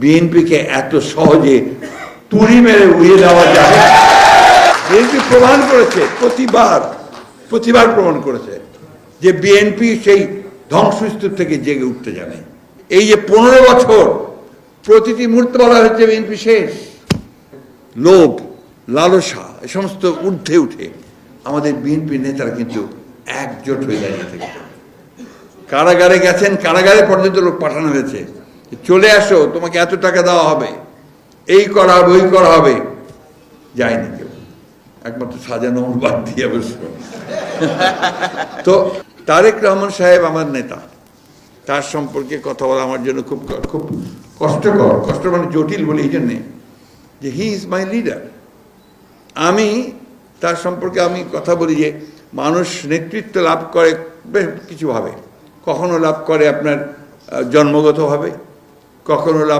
বিএনপিকে এত সহজে তুড়ি মেরে উড়িয়ে দেওয়া যায় বিএনপি প্রমাণ করেছে, প্রতিবার প্রতিবার প্রমাণ করেছে যে বিএনপি সেই ধ্বংসস্তূপ থেকে জেগে উঠতে জানে। এই যে পনেরো বছর প্রতিটি মুহূর্তে বলা হচ্ছে বিএনপি শেষ। লোভ, লালসা, এ সমস্ত ঊর্ধ্বে উঠে আমাদের বিএনপি নেতারা কিন্তু একজোট হয়ে দাঁড়িয়ে থেকেছে কারাগারে গেছেন, কারাগারে পর্যন্ত লোক পাঠানো হয়েছে। চলে আসো, তোমাকে এত টাকা দেওয়া হবে। এই করা হবে, ওই করা হবে। যায়নি কেউ। একমাত্র সাজানো বাদ দিয়ে অবশ্য তো তারেক রহমান সাহেব আমার নেতা। তার সম্পর্কে কথা বলা আমার জন্য খুব খুব কষ্টকর। কষ্ট মানে জটিল বলে এই জন্যে যে হি ইজ মাই লিডার আমি তার সম্পর্কে আমি কথা বলি যে মানুষ নেতৃত্ব লাভ করে, বেশ কিছুভাবে কখনো লাভ করে আপনার জন্মগতভাবে কখনো লাভ